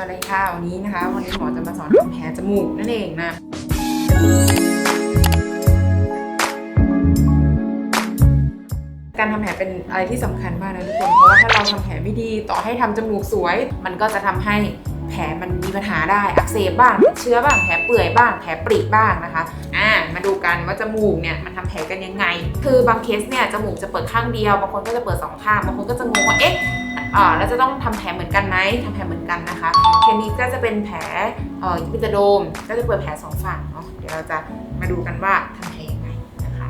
วัสดีค่ะวันนี้นะคะ วันนี้หมอจะมาสอนทำแผลจมูกนั่นเองนะการทำแผลเป็นอะไรที่สำคัญมากนะทุกคนเพราะว่าถ้าเราทำแผลไม่ดีต่อให้ทำจมูกสวย มันก็จะทำให้แผลมันมีปัญหาได้อักเสบบ้างเชื้อบ้างแผลเปื่อยบ้างแผลปริบ้างนะคะ กันว่าจมูกเนี่ยมันทำแผลกันยังไง คือบางเคสเนี่ยจมูกจะเปิดข้างเดียวบางคนก็จะเปิดสองข้างบางคนก็จะงงว่าเอ๊ะอ่าแล้วจะต้องทำแผลเหมือนกันไหมทำแผลเหมือนกันนะคะเคสนี้ก็จะเป็นแผลเอ่อพิตาโดม ก็จะเปิดแผลสองฝั่งเนาะเดี๋ยวเราจะมาดูกันว่าทำแผลยังไงนะคะ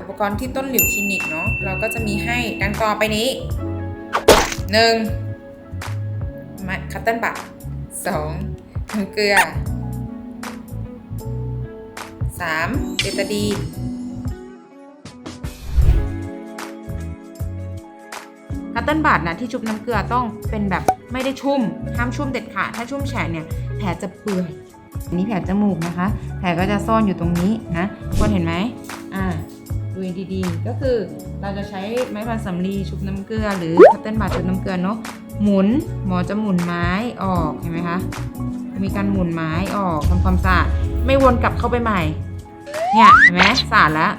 อุปกรณ์ที่ต้นหลิวคลินิกเนาะเราก็จะมีให้ดังต่อไปนี้หนึ่งมาคัตเติ้ลบัตสองน้ำเกลือ สามเบตาดีน คัตเติ้ลบาดนะที่ชุบน้ำเกลือต้องเป็นแบบไม่ได้ชุ่ม ห้ามชุ่มเด็ดขาด ถ้าชุ่มแฉะเนี่ยแผลจะเปื่อย อันนี้แผลจมูกนะคะ แผลก็จะซ่อนอยู่ตรงนี้นะคนเห็นไหมอ่าดูดีๆ ก็คือเราจะใช้ไม้พันสำลีชุบน้ำเกลือ หรือคัตเติ้ลบาดชุบน้ำเกลือเนาะ หมุนหมอจะหมุนไม้ออกเห็นไหมคะ มีการหมุนไม้ออกทำความสะอาดไม่วนกลับเข้าไปใหม่ เนี่ยเห็นไหมสะอาดแล้ว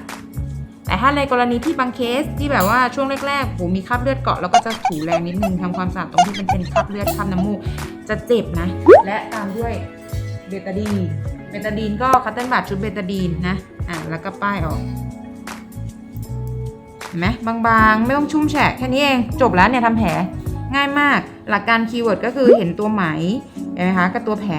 แต่ถ้าในกรณีที่บางเคสที่แบบว่าช่วงแรกๆผมมีคราบเลือดเกาะแล้วก็จะถูแรงนิดนึงทำความสะอาดตรงที่มันเป็นคราบเลือดคราบน้ำมูกจะเจ็บนะ และตามด้วยเบตาดีนเบตาดีนก็คัตเติ้ลบาดชุดเบตาดีนนะอะแล้วก็ป้ายออกเห็นไหมบางๆ ไม่ต้องชุ่มแฉะแค่นี้เองจบแล้วเนี่ยทำแผลง่ายมาก หลักการคีย์เวิร์ดก็คือเห็นตัวไหมเห็นไหมคะกับตัวแผล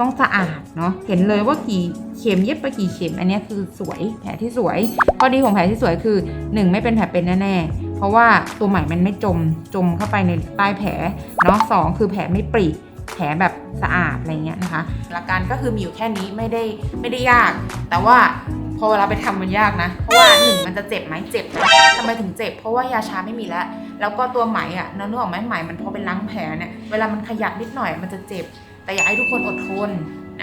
ต้องสะอาดเนาะเห็นเลยว่ากี่เข็มเย็บไปกี่เข็ม อันนี้คือสวยแผลที่สวยข้อดีของแผลที่สวยคือ 1 ไม่เป็นแผลเป็นแน่ๆเพราะว่าตัวไหมมันไม่จมจมเข้าไปในใต้แผลเนาะสองคือแผลไม่ปริแผลแบบสะอาดอะไรเงี้ยนะคะ หลักการก็คือมีอยู่แค่นี้ไม่ได้ไม่ได้ยาก แต่ว่าพอเวลาไปทำมันยากนะ เพราะว่าหนึ่งมันจะเจ็บไหมเจ็บทำไมถึงเจ็บ เพราะว่ายาชาไม่มีแล้ว แล้วก็ตัวไหมอะเนื้อออกไหมไหมมันพอเป็นล้างแผลเนี่ย เวลามันขยับนิดหน่อยมันจะเจ็บ แต่อยากให้ทุกคนอดทน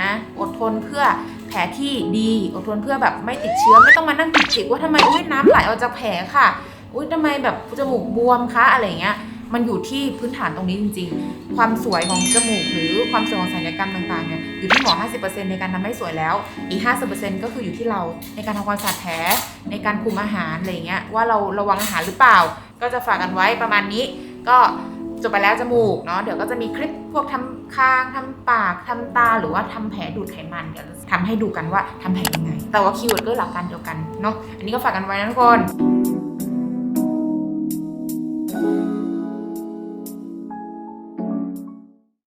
นะอดทนเพื่อแผลที่ดีอดทนเพื่อแบบไม่ติดเชื้อไม่ต้องมานั่งจิกจิกว่าทำไมอุ้ยน้ำไหลออกจากแผลค่ะอุ้ยทำไมแบบจมูกบวมคะอะไรเงี้ยมันอยู่ที่พื้นฐานตรงนี้จริง ๆ ความสวยของจมูกหรือความสวยของศัลยกรรมต่างๆเนี่ยอยู่ที่หมอ 50%ในการทำให้สวยแล้ว อีก 50%ก็คืออยู่ที่เราในการทำความสะอาดแผลในการคุมอาหารอะไรเงี้ยว่าเราระวังอาหารหรือเปล่า ก็จะฝากกันไว้ประมาณนี้ก็ จบไปแล้วจมูกเนาะเดี๋ยวก็จะมีคลิปพวกทำคางทำปากทำตาหรือว่าทำแผลดูดไขมันเดี๋ยวทำให้ดูกันว่าทำแผลยังไง แต่ว่าคีย์เวิร์ดก็หลักการเดียวกันเนาะอันนี้ก็ฝากกันไว้นะทุกคน